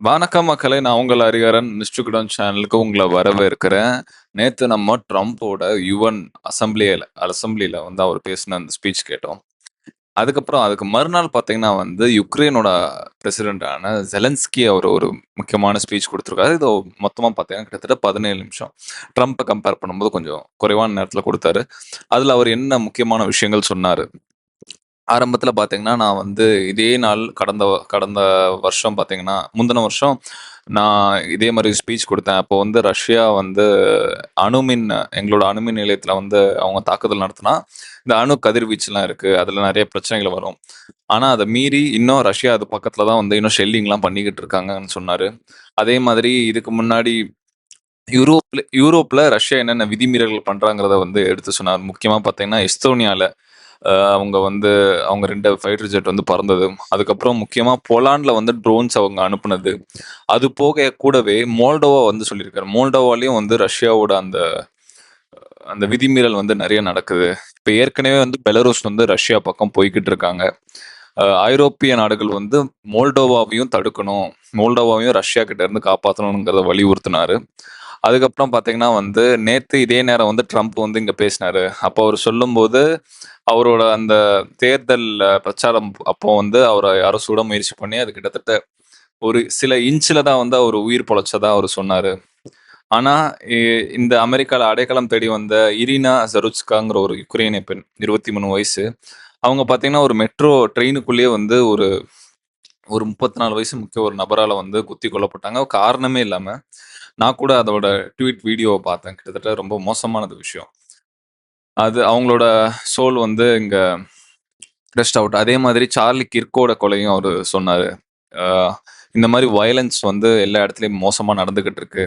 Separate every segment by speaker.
Speaker 1: வணக்கம் மக்களே! நான் உங்கள் அறிகாரன் மிஸ்டர் சேனலுக்கு உங்களை வரவேற்கிறேன். நேத்து நம்ம ட்ரம்ப்போட யுவன் அசெம்பிளியில அசெம்பிளில வந்து அவர் பேசின அந்த ஸ்பீச் கேட்டோம். அதுக்கப்புறம் அதுக்கு மறுநாள் பார்த்தீங்கன்னா வந்து யுக்ரைனோட பிரசிடென்டான ஜெலன்ஸ்கி அவர் ஒரு முக்கியமான ஸ்பீச் கொடுத்துருக்காரு இது மொத்தமாக பார்த்தீங்கன்னா கிட்டத்தட்ட 17 நிமிஷம். ட்ரம்ப்பை கம்பேர் பண்ணும்போது கொஞ்சம் குறைவான நேரத்தில் கொடுத்தாரு அதில் அவர் என்ன முக்கியமான விஷயங்கள் சொன்னார் ஆரம்பத்தில் பார்த்தீங்கன்னா, நான் வந்து இதே நாள் கடந்த கடந்த வருஷம் பார்த்தீங்கன்னா, முந்தின வருஷம் நான் இதே மாதிரி ஸ்பீச் கொடுத்தேன் அப்போ வந்து ரஷ்யா வந்து அணுமின் எங்களோட அணுமின் நிலையத்தில் வந்து அவங்க தாக்குதல் நடத்தினா இந்த அணு கதிர்வீச்சுலாம் இருக்குது அதில் நிறைய பிரச்சனைகள் வரும். ஆனால் அதை மீறி இன்னும் ரஷ்யா அது பக்கத்தில் தான் வந்து இன்னும் ஷெல்லிங்லாம் பண்ணிக்கிட்டு இருக்காங்கன்னு சொன்னார் அதே மாதிரி இதுக்கு முன்னாடி யூரோப்பில் யூரோப்பில் ரஷ்யா என்னென்ன விதிமீறல்கள் பண்ணுறாங்கிறத வந்து எடுத்து சொன்னார். முக்கியமாக பார்த்தீங்கன்னா, எஸ்தோனியாவில் அவங்க வந்து அவங்க ரெண்டு ஃபைட்டர் ஜெட் வந்து பறந்தது. அதுக்கப்புறம் முக்கியமாக போலாண்டில் வந்து ட்ரோன்ஸ் அவங்க அனுப்புனது. அது போக கூடவே மோல்டோவா வந்து சொல்லியிருக்காரு. மோல்டோவாலையும் வந்து ரஷ்யாவோட அந்த அந்த விதிமீறல் வந்து நிறைய நடக்குது. இப்போ ஏற்கனவே வந்து பெலருஸ் வந்து ரஷ்யா பக்கம் போய்க்கிட்டு இருக்காங்க. ஐரோப்பிய நாடுகள் வந்து மோல்டோவாவையும் தடுக்கணும். மோல்டோவாவையும் ரஷ்யா கிட்ட இருந்து காப்பாற்றணுங்கிறத வலியுறுத்தினாரு. அதுக்கப்புறம் பார்த்தீங்கன்னா வந்து, நேற்று இதே நேரம் வந்து ட்ரம்ப் வந்து இங்கே பேசினாரு. அப்போ அவர் சொல்லும்போது, அவரோட அந்த தேர்தல் பிரச்சாரம் அப்போ வந்து அவரை யாரோ சுட முயற்சி பண்ணி, அது கிட்டத்தட்ட ஒரு சில இன்ச்சில் தான் வந்து அவர் உயிர் பொழைச்சதா அவர் சொன்னார் ஆனால் இ இந்த அமெரிக்காவில் அடைக்கலம் தேடி வந்த இரினா ஜருச்காங்கிற ஒரு யுக்ரைனிய பெண். 23 வயசு. அவங்க பார்த்தீங்கன்னா, ஒரு மெட்ரோ ட்ரெயினுக்குள்ளேயே வந்து ஒரு ஒரு 34 வயசு முக்கிய ஒரு நபரால் வந்து குத்தி கொல்லப்பட்டாங்க. காரணமே இல்லாமல் நான் கூட அதோட ட்வீட் வீடியோவ பார்த்தேன். கிட்டத்தட்ட ரொம்ப மோசமானது விஷயம். அது அவங்களோட சோல் வந்து இங்கே ரெஸ்ட் அவுட். அதே மாதிரி சார்லி கிர்கோட கொலையும் அவர் சொன்னார் இந்த மாதிரி வயலன்ஸ் வந்து எல்லா இடத்துலையும் மோசமாக நடந்துக்கிட்டு இருக்கு.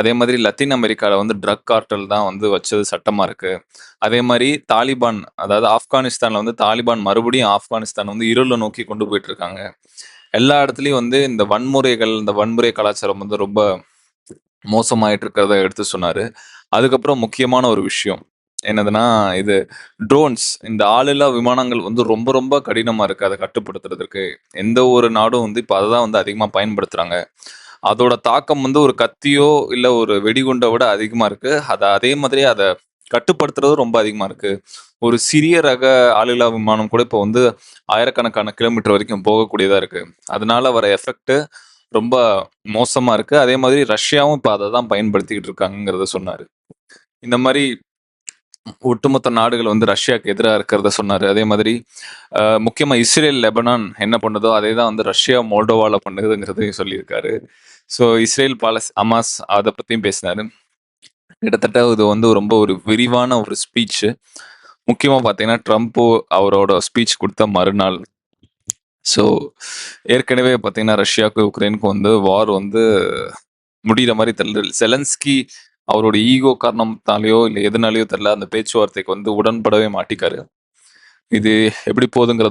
Speaker 1: அதே மாதிரி லத்தீன் அமெரிக்காவில் வந்து ட்ரக் கார்டல் தான் வந்து வச்சது சட்டமாக இருக்கு. அதே மாதிரி தாலிபான் அதாவது ஆப்கானிஸ்தானில் வந்து தாலிபான் மறுபடியும் ஆப்கானிஸ்தான் வந்து இருளில் நோக்கி கொண்டு போயிட்டு இருக்காங்க. எல்லா இடத்துலையும் வந்து இந்த வன்முறைகள், இந்த வன்முறை கலாச்சாரம் வந்து ரொம்ப மோசமாயிட்டு இருக்கிறத எடுத்து சொன்னாரு. அதுக்கப்புறம் முக்கியமான ஒரு விஷயம். என்னதுன்னா, இது ட்ரோன்ஸ் இந்த ஆளில்லா விமானங்கள் வந்து ரொம்ப ரொம்ப கடினமா இருக்கு. அதை கட்டுப்படுத்துறதுக்கு. எந்த ஒரு நாடும் வந்து இப்போ அதை தான் வந்து அதிகமாக பயன்படுத்துறாங்க. அதோட தாக்கம் வந்து ஒரு கத்தியோ, இல்லை ஒரு வெடிகுண்டை விட அதிகமாக இருக்கு. அதை அதே மாதிரி அதை கட்டுப்படுத்துறதும் ரொம்ப அதிகமாக இருக்கு. ஒரு சிறிய ரக ஆளில்லா விமானம் கூட இப்போ வந்து ஆயிரக்கணக்கான கிலோமீட்டர் வரைக்கும் போகக்கூடியதாக இருக்கு. அதனால வர எஃபெக்ட் ரொம்ப மோசமாக இருக்குது அதே மாதிரி ரஷ்யாவும் இப்போ அதை தான் பயன்படுத்திக்கிட்டு இருக்காங்கங்கிறத சொன்னார். இந்த மாதிரி ஒட்டுமொத்த நாடுகள் வந்து ரஷ்யாவுக்கு எதிராக இருக்கிறத சொன்னார். அதே மாதிரி முக்கியமாக இஸ்ரேல், லெபனான் என்ன பண்ணுதோ, அதே தான் வந்து ரஷ்யா மோல்டோவாவில் பண்ணுதுங்கிறதையும் சொல்லியிருக்காரு. ஸோ இஸ்ரேல், பாலஸ் அமாஸ் அதை பற்றியும் பேசினார். கிட்டத்தட்ட இது வந்து ரொம்ப ஒரு விரிவான ஒரு ஸ்பீச்சு. முக்கியமாக பார்த்தீங்கன்னா, ட்ரம்ப்போ அவரோட ஸ்பீச் கொடுத்த மறுநாள். ஸோ ஏற்கனவே பார்த்தீங்கன்னா, ரஷ்யாவுக்கும், உக்ரைனுக்கும் வந்து வார் வந்து முடிகிற மாதிரி தெரியல. செலன்ஸ்கி அவரோட ஈகோ காரணத்தாலேயோ இல்ல எதுனாலயோ தெரியல. அந்த பேச்சுவார்த்தைக்கு வந்து உடன்படவே மாட்டிக்காரு. இது எப்படி போகுதுங்கிறத